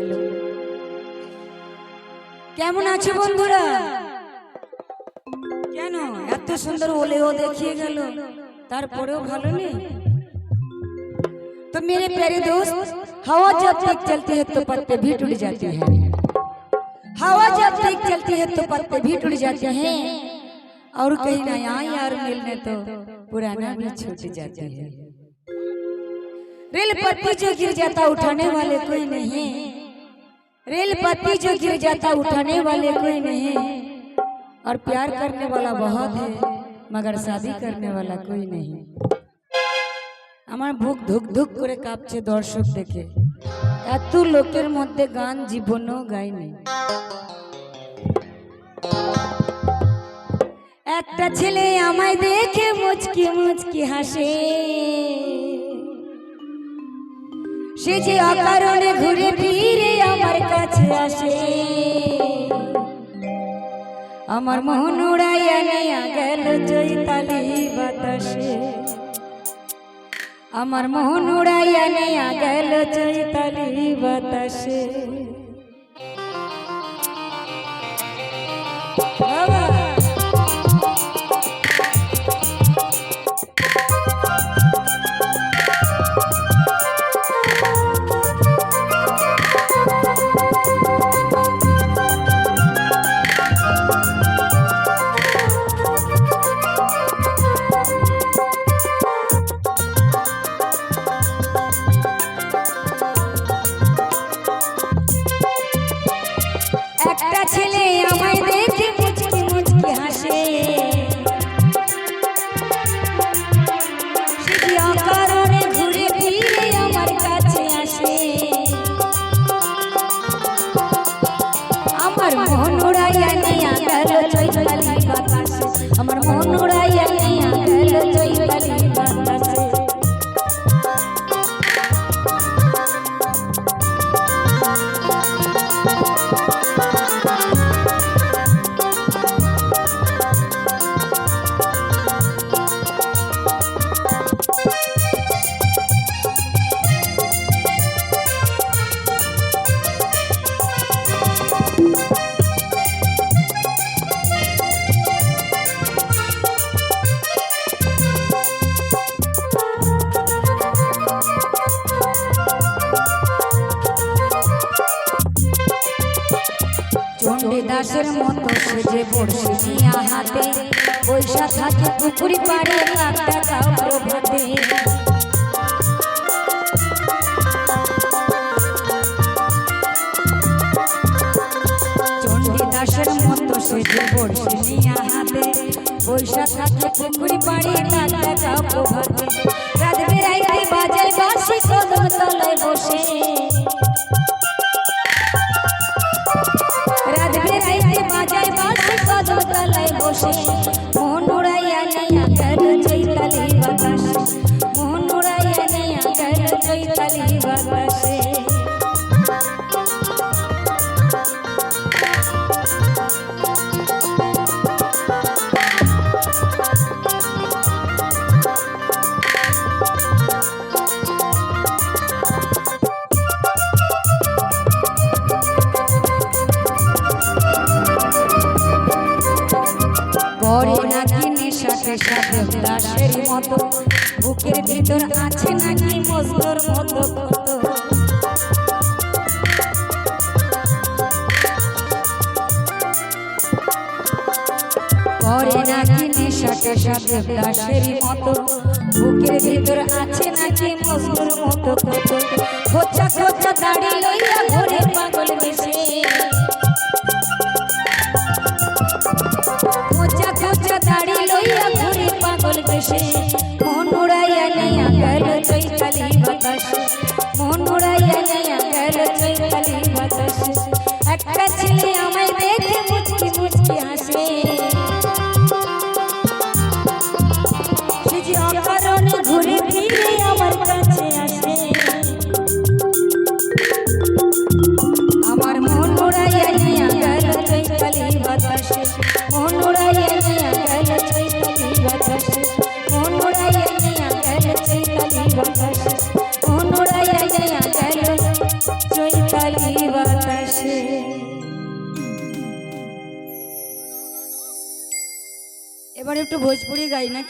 Hello কেমন আছো বন্ধুরা কেন এত সুন্দর ওলে ও দেখিয়ে গেল তারপরেও ভালো নেই तो मेरे प्यारे दोस्त हवा जब तक चलती है तो पत्ते भी टूट जाते हैं हवा जब तक चलती है तो पत्ते भी टूट जाते हैं और कहीं ना यहाँ यार मिलने तो पुराना भी छूट जाते हैं रेल पत्ती जो गिर जाता उठाने वाले कोई नहीं रेल पत्ती जो गिर जाता उठाने वाले कोई नहीं और प्यार करने वाला बहुत है मगर शादी करने वाला कोई नहीं আমার বুক ধুক ধুক করে কাঁপছে দর্শক দেখে এত লোকের মধ্যে গান জীবনেও গাইনি একটা ছেলে আমায় দেখে মুচকি মুচকি হাসে সে যে অকারণে ঘুরে ফিরে আমার কাছে আসে। আমার মোহন উড়াইয়া নিয়া গেল চৈতালি বাতাসে। আমার মোহন উড়াইয়া নেয়া গেল চৈতালি বাতাসে। চণ্ডীদাসের মতো সেজে পড়ছে নিয়া হাতে। পয়সা থাকে পুকুরি পাড়ে লাখ টাকা প্রভাতে। চণ্ডীদাসের মতো সেজে পড়ছে নিয়া হাতে। পয়সা থাকে পুকুরি পাড়ে লাখ টাকা প্রভাতে। রাত বেড়াইতে বাজায় বাসি কদম তলায় বসে। বসে মন উড়াইয়া নিয়া নাকি নেশাতে সাথে দাসের মতো। বুকের ভিতর আছে নাকি মজদুর মতো করে নাকি নেশাতে সাথে দাসের মতো। বুকের ভিতর আছে নাকি মজদুর মতো খোঁচা খোঁচা একটু ভোজপুরি গাই নাকি?